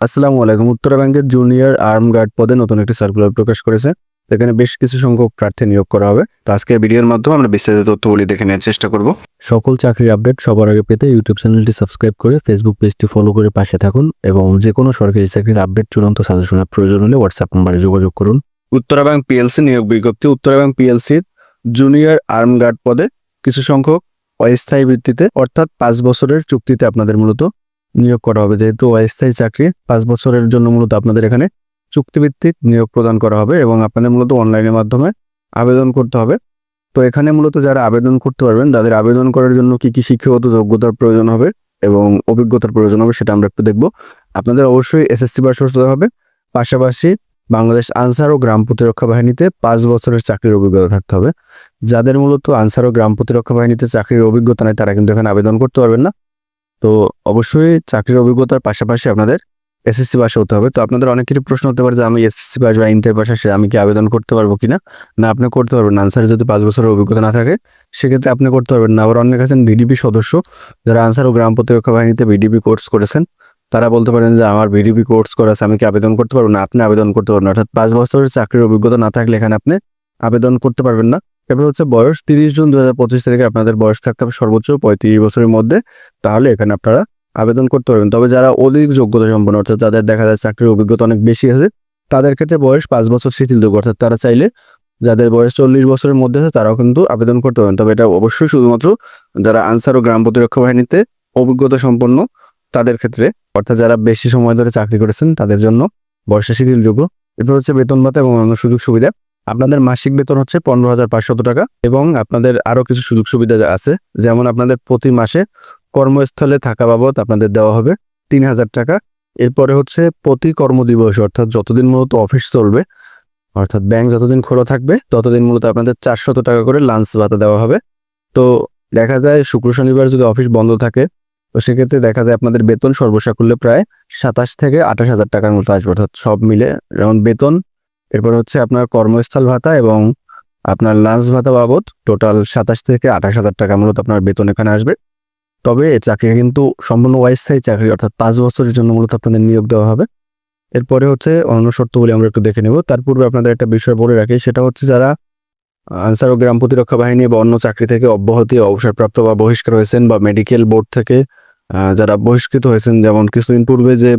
আসসালামু আলাইকুম। উত্তরা ব্যাংকের জুনিয়র আর্ম গার্ড পদে নতুন একটি সার্কুলার প্রকাশ করেছে। এখানে বেশ কিছু সংখ্যক প্রার্থী নিয়োগ করা হবে। তো আজকে ভিডিওর মাধ্যমে আমরা বিস্তারিত তথ্যগুলি দেখে নেওয়ার চেষ্টা করব। সকল চাকরির আপডেট সবার আগে পেতে ইউটিউব চ্যানেলটি সাবস্ক্রাইব করে ফেসবুক পেজটি ফলো করে পাশে থাকুন এবং যে কোনো সরকারি চাকরির আপডেট চূড়ান্ত সাজেশনের প্রয়োজন হলে হোয়াটসঅ্যাপ নম্বরে যোগাযোগ করুন। উত্তরা ব্যাংক পিএলসি নিয়োগ বিজ্ঞপ্তি। উত্তরা ব্যাংক পিএলসির জুনিয়র আর্ম গার্ড পদে কিছু সংখ্যক অস্থায়ী ভিত্তিতে, অর্থাৎ পাঁচ বছরের চুক্তিতে আপনাদের মূলত নিয়োগ করা হবে। যেহেতু অস্থায়ী চাকরি, পাঁচ বছরের জন্য মূলত আপনাদের এখানে চুক্তিভিত্তিক নিয়োগ প্রদান করা হবে এবং আপনাদের মূলত অনলাইনের মাধ্যমে আবেদন করতে হবে। তো এখানে মূলত যারা আবেদন করতে পারবেন, তাদের আবেদন করার জন্য কি কি শিক্ষাগত যোগ্যতার প্রয়োজন হবে এবং অভিজ্ঞতার প্রয়োজন হবে সেটা আমরা একটু দেখব। আপনাদের অবশ্যই এসএসসি পাস হতে হবে। পাশাপাশি বাংলাদেশ আনসার ও গ্রাম প্রতিরক্ষা বাহিনীতে পাঁচ বছরের চাকরির অভিজ্ঞতা থাকতে হবে। যাদের মূলত আনসার ও গ্রাম প্রতিরক্ষা বাহিনীতে চাকরির অভিজ্ঞতা নেই, তারা কিন্তু এখানে আবেদন করতে পারবেন না। তো অবশ্যই চাকরির অভিজ্ঞতার পাশাপাশি আপনাদের এসএসসি পাস হতে হবে। তো আপনাদের অনেকেরই প্রশ্ন হতে পারে যে, আমি এসএসসি পাস বা ইন্টার পাস আসে আমি কি আবেদন করতে পারব কিনা? না, আপনি করতে পারবেন আনসারে যদি পাঁচ বছরের অভিজ্ঞতা না থাকে, সেক্ষেত্রে আপনি করতে পারবেন না। আবার অনেক আছেন ভিডিপি সদস্য, যারা আনসার ও গ্রাম প্রতিরক্ষা বাহিনীতে ভিডিপি কোর্স করেছেন। তারা বলতে পারেন যে, আমার ভিডিপি কোর্স করা আছে, আমি কি আবেদন করতে পারব? না, আপনি আবেদন করতে পারবেন অর্থাৎ পাঁচ বছরের চাকরির অভিজ্ঞতা না থাকলে এখানে আপনি আবেদন করতে পারবেন না। এবার হচ্ছে বয়স তিরিশ জুন দু হাজার পঁচিশ তারিখে আপনাদের বয়স থাকতে হবে সর্বোচ্চ পঁয়ত্রিশ বছরের মধ্যে। তাহলে এখানে আপনারা আবেদন করতে পারবেন। তবে যারা অধিক যোগ্যতা সম্পন্ন, অর্থাৎ যাদের দেখা যায় চাকরির অভিজ্ঞতা অনেক বেশি আছে, তাদের ক্ষেত্রে বয়স পাঁচ বছর শিথিল শিথিলযোগ্য অর্থাৎ তারা চাইলে যাদের বয়স চল্লিশ বছরের মধ্যে আছে, তারাও কিন্তু আবেদন করতে পারেন তবে এটা অবশ্যই শুধুমাত্র যারা আনসার ও গ্রাম প্রতিরক্ষা বাহিনীতে অভিজ্ঞতা সম্পন্ন, তাদের ক্ষেত্রে, অর্থাৎ যারা বেশি সময় ধরে চাকরি করেছেন, তাদের জন্য বয়সে শিথিলযোগ্য এরপর হচ্ছে বেতন ভাতা এবং অন্য সুযোগ সুবিধা। আপনাদের মাসিক বেতন হচ্ছে পনেরো হাজার পাঁচশত টাকা এবং আপনাদের আরও কিছু সুযোগ সুবিধা আছে। যেমন আপনাদের প্রতি মাসে কর্মস্থলে থাকা বাবদ আপনাদের দেওয়া হবে তিন হাজার টাকা। এরপরে হচ্ছে প্রতি কর্মদিবস, অর্থাৎ যতদিন মূলত অফিস চলবে, অর্থাৎ ব্যাংক যতদিন খোলা থাকবে, ততদিন মূলত আপনাদের চারশত টাকা করে লাঞ্চ ভাতা দেওয়া হবে। তো দেখা যায় শুক্র, শনিবার যদি অফিস বন্ধ থাকে, তো সেক্ষেত্রে দেখা যায় আপনাদের বেতন সর্বসাকুল্যে প্রায় সাতাশ থেকে আঠাশ হাজার টাকার মতো আসবে, অর্থাৎ সব মিলে যেমন বেতন এরপর হচ্ছে আপনার কর্মস্থল ভাতা এবং আপনার লাঞ্চ ভাতা বাবদ টোটাল সাতাশ থেকে আঠাশ হাজার টাকা মূলত আপনার বেতন এখানে আসবে। তবে চাকরি কিন্তু সম্পূর্ণ ওয়াইস্থায়ী চাকরি, অর্থাৎ পাঁচ বছরের জন্য মূলত আপনাদের নিয়োগ দেওয়া হবে। এরপরে হচ্ছে অন্য শর্তগুলি আমরা একটু দেখে নেব। তার পূর্বে আপনাদের একটা বিষয় বলে রাখি, সেটা হচ্ছে যারা আনসার ও গ্রাম প্রতিরক্ষা বাহিনী বা অন্য চাকরি থেকে অব্যাহতি অবসরপ্রাপ্ত বা বহিষ্কার হয়েছেন বা মেডিকেল বোর্ড থেকে যারা বহিষ্কৃত হয়েছেন, যেমন কিছুদিন পূর্বে যে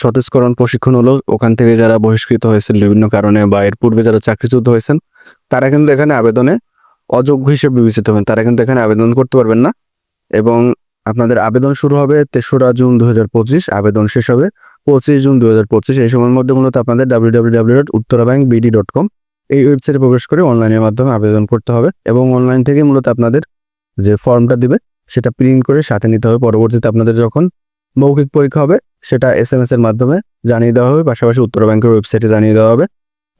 সতেজকরণ প্রশিক্ষণ হলো ওখান থেকে যারা বহিষ্কৃত হয়েছেন বিভিন্ন কারণে বা এর পূর্বে যারা চাকরিচ্যুত হয়েছেন, তারা কিন্তু এখানে আবেদনে অযোগ্য হিসেবে বিবেচিত হবেন। তারা কিন্তু এখানে আবেদন করতে পারবেন না এবং আপনাদের আবেদন শুরু হবে তেসরা জুন দু হাজার পঁচিশ, আবেদন শেষ হবে পঁচিশ জুন দু হাজার পঁচিশ। এই সময়ের মধ্যে মূলত আপনাদের W W W dot Uttara dot com এই ওয়েবসাইটে প্রবেশ করে অনলাইনের মাধ্যমে আবেদন করতে হবে এবং অনলাইন থেকে মূলত আপনাদের যে ফর্মটা দিবে, সেটা প্রিন্ট করে সাথে নিতে হবে। পরবর্তীতে আপনাদের যখন মৌখিক পরীক্ষা হবে সেটা এস এম এস এর মাধ্যমে জানিয়ে দেওয়া হবে। পাশাপাশি উত্তর ব্যাংকের ওয়েবসাইটে জানিয়ে দেওয়া হবে।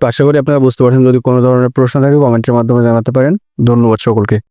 আশা করি আপনারা বুঝতে পারছেন। যদি কোনো ধরনের প্রশ্ন থাকে কমেন্টের মাধ্যমে জানাতে পারেন। ধন্যবাদ সকলকে।